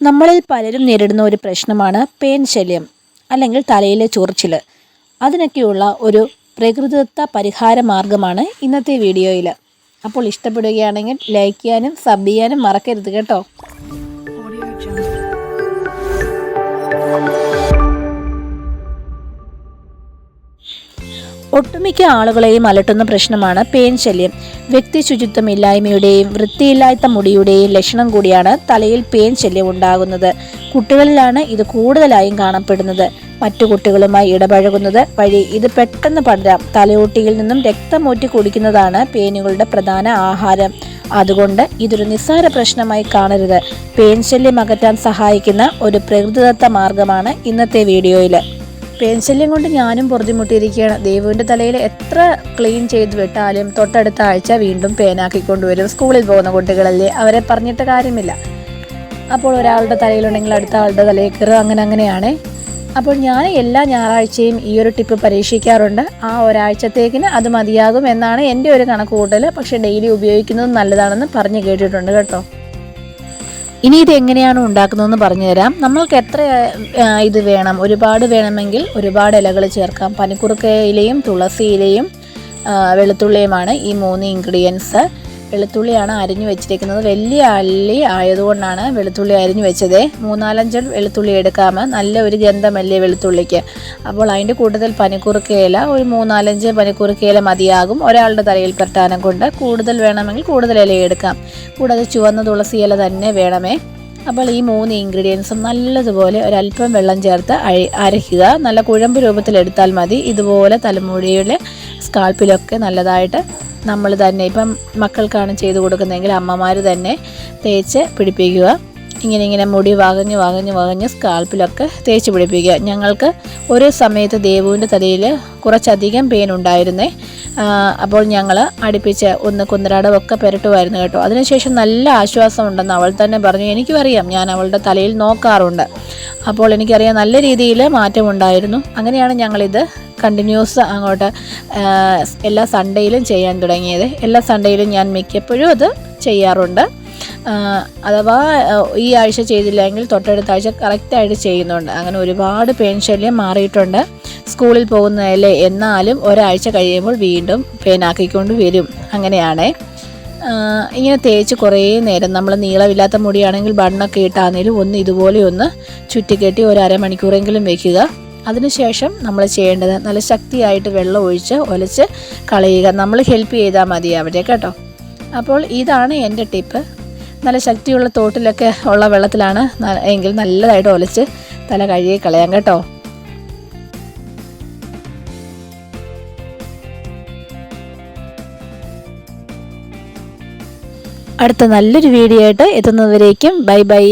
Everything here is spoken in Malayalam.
നമ്മളിൽ പലരും നേരിടുന്ന ഒരു പ്രശ്നമാണ് പേൻ ശല്യം അല്ലെങ്കിൽ തലയിലെ ചൊറിച്ചിൽ അതിനൊക്കെയുള്ള ഒരു പ്രകൃതിദത്ത പരിഹാര മാർഗമാണ് ഇന്നത്തെ വീഡിയോയിൽ അപ്പോൾ ഇഷ്ടപ്പെടുകയാണെങ്കിൽ ലൈക്ക് ചെയ്യാനും സബ് ചെയ്യാനും മറക്കരുത് കേട്ടോ. ഒട്ടുമിക്ക ആളുകളെയും അലട്ടുന്ന പ്രശ്നമാണ് പേൻ ശല്യം. വ്യക്തി ശുചിത്വമില്ലായ്മയുടെയും വൃത്തിയില്ലാത്ത മുടിയുടെയും ലക്ഷണം കൂടിയാണ് തലയിൽ പേൻ ശല്യം ഉണ്ടാകുന്നത്. കുട്ടികളിലാണ് ഇത് കൂടുതലായും കാണപ്പെടുന്നത്. മറ്റു കുട്ടികളുമായി ഇടപഴകുന്നത് വഴി ഇത് പെട്ടെന്ന് പടരാം. തലയോട്ടിയിൽ നിന്നും രക്തമൂറ്റി കുടിക്കുന്നതാണ് പേനുകളുടെ പ്രധാന ആഹാരം. അതുകൊണ്ട് ഇതൊരു നിസ്സാര പ്രശ്നമായി കാണരുത്. പേൻ ശല്യം അകറ്റാൻ സഹായിക്കുന്ന ഒരു പ്രകൃതിദത്ത മാർഗമാണ് ഇന്നത്തെ വീഡിയോയിൽ പേൻശല്യം കൊണ്ട് ഞാനും പൊറുതിമുട്ടിയിരിക്കുകയാണ്. ദേവുവിന്റെ തലയിൽ എത്ര ക്ലീൻ ചെയ്ത് വിട്ടാലും തൊട്ടടുത്ത ആഴ്ച വീണ്ടും പേനാക്കിക്കൊണ്ടുവരും സ്കൂളിൽ പോകുന്ന കുട്ടികളല്ലേ? അവരെ പറഞ്ഞിട്ട് കാര്യമില്ല. അപ്പോൾ ഒരാളുടെ തലയിലുണ്ടെങ്കിൽ അടുത്ത ആളുടെ തലയിൽ കയറുക അങ്ങനെ അങ്ങനെയാണ്. അപ്പോൾ ഞാൻ എല്ലാ ഞായറാഴ്ചയും ഈ ഒരു ടിപ്പ് പരീക്ഷിക്കാറുണ്ട്. ആ ഒരാഴ്ചത്തേക്കിന് അത് മതിയാകും എന്നാണ് എന്റെ ഒരു കണക്ക് കൂട്ടൽ പക്ഷേ ഡെയിലി ഉപയോഗിക്കുന്നത് നല്ലതാണെന്ന് പറഞ്ഞു കേട്ടിട്ടുണ്ട് കേട്ടോ. ഇനി ഇത് എങ്ങനെയാണ് ഉണ്ടാക്കുന്നതെന്ന് പറഞ്ഞുതരാം നമ്മൾക്ക് എത്ര ഇത് വേണം? ഒരുപാട് വേണമെങ്കിൽ ഒരുപാട് ഇലകൾ ചേർക്കാം. പനിക്കുറുക്ക ഇലയും തുളസി ഇലയും വെളുത്തുള്ളിയുമാണ് ഈ മൂന്ന് ഇൻഗ്രീഡിയൻസ് വെളുത്തുള്ളിയാണ് അരിഞ്ഞു വെച്ചിരിക്കുന്നത്. വലിയ അല്ലി ആയതുകൊണ്ടാണ് വെളുത്തുള്ളി അരിഞ്ഞു വെച്ചത്. മൂന്നാലഞ്ച് വെളുത്തുള്ളി എടുക്കാമോ. നല്ല ഒരു ഗന്ധമല്ലേ വെളുത്തുള്ളിക്ക്. അപ്പോൾ അതിന്റെ കൂട്ടത്തിൽ പനിക്കുറുക്കയില ഒരു മൂന്നാലഞ്ച് പനിക്കുറുക്കയില മതിയാകും. ഒരാളുടെ തലയിൽ പെട്ടാനം കൊണ്ട് കൂടുതൽ വേണമെങ്കിൽ കൂടുതൽ ഇല എടുക്കാം. കൂടാതെ ചുവന്ന തുളസി ഇല തന്നെ വേണമേ. അപ്പോൾ ഈ മൂന്ന് ഇൻഗ്രീഡിയൻസും നല്ലതുപോലെ ഒരല്പം വെള്ളം ചേർത്ത് അഴി അരയ്ക്കുക. നല്ല കുഴമ്പ് രൂപത്തിൽ എടുത്താൽ മതി. ഇതുപോലെ തലമുടിയുടെ സ്കാൾപ്പിലൊക്കെ നല്ലതായിട്ട് നമ്മൾ തന്നെ ഇപ്പം മക്കൾക്കാണ് ചെയ്ത് കൊടുക്കുന്നതെങ്കിൽ അമ്മമാർ തന്നെ തേച്ച് പിടിപ്പിക്കുക. ഇങ്ങനെ ഇങ്ങനെ മുടി വകഞ്ഞ് വകഞ്ഞ് വകഞ്ഞ് സ്കാൽപ്പിലൊക്കെ തേച്ച് പിടിപ്പിക്കുക. ഞങ്ങൾക്ക് ഒരു സമയത്ത് ദേവുവിന്റെ തലയിൽ കുറച്ചധികം പെയിൻ ഉണ്ടായിരുന്നേ. അപ്പോൾ ഞങ്ങൾ അടുപ്പിച്ച് ഒന്ന് കുന്നരാടമൊക്കെ പുരട്ടുമായിരുന്നു കേട്ടോ. അതിനുശേഷം നല്ല ആശ്വാസമുണ്ടെന്ന് അവൾ തന്നെ പറഞ്ഞു. എനിക്കും അറിയാം ഞാൻ അവളുടെ തലയിൽ നോക്കാറുണ്ട്. അപ്പോൾ എനിക്കറിയാം നല്ല രീതിയിൽ മാറ്റമുണ്ടായിരുന്നു. അങ്ങനെയാണ് ഞങ്ങളിത് കണ്ടിന്യൂസ് അങ്ങോട്ട് എല്ലാ സൺഡേയിലും ചെയ്യാൻ തുടങ്ങിയത്. എല്ലാ സൺഡേയിലും ഞാൻ മിക്കപ്പോഴും അത് ചെയ്യാറുണ്ട്. അഥവാ ഈ ആഴ്ച ചെയ്തില്ലെങ്കിൽ തൊട്ടടുത്ത ആഴ്ച കറക്റ്റായിട്ട് ചെയ്യുന്നുണ്ട്. അങ്ങനെ ഒരുപാട് പെയിൻ മാറിയിട്ടുണ്ട്. സ്കൂളിൽ പോകുന്നതല്ലേ എന്നാലും ഒരാഴ്ച കഴിയുമ്പോൾ വീണ്ടും പെയിനാക്കിക്കൊണ്ട് വരും. അങ്ങനെയാണ്. ഇങ്ങനെ തേച്ച് കുറേ നേരം നമ്മൾ നീളമില്ലാത്ത മുടിയാണെങ്കിൽ ബണ്ണൊക്കെ ഇട്ടാന്നേലും ഒന്ന് ഇതുപോലെ ഒന്ന് ചുറ്റിക്കെട്ടി ഒരു അരമണിക്കൂറെങ്കിലും വെക്കുക. അതിനുശേഷം നമ്മൾ ചെയ്യേണ്ടത് നല്ല ശക്തിയായിട്ട് വെള്ളം ഒഴിച്ച് ഒലച്ച് കളയുക. നമ്മൾ ഹെൽപ്പ് ചെയ്താൽ മതി അവിടെ കേട്ടോ. അപ്പോൾ ഇതാണ് എന്റെ ടിപ്പ് നല്ല ശക്തിയുള്ള തോട്ടിലൊക്കെ ഉള്ള വെള്ളത്തിലാണ് എങ്കിൽ നല്ലതായിട്ട് ഒലച്ച് തല കഴുകി കളയാം കേട്ടോ. അടുത്ത നല്ലൊരു വീഡിയോ ആയിട്ട് എത്തുന്നതുവരേക്കും. Bye bye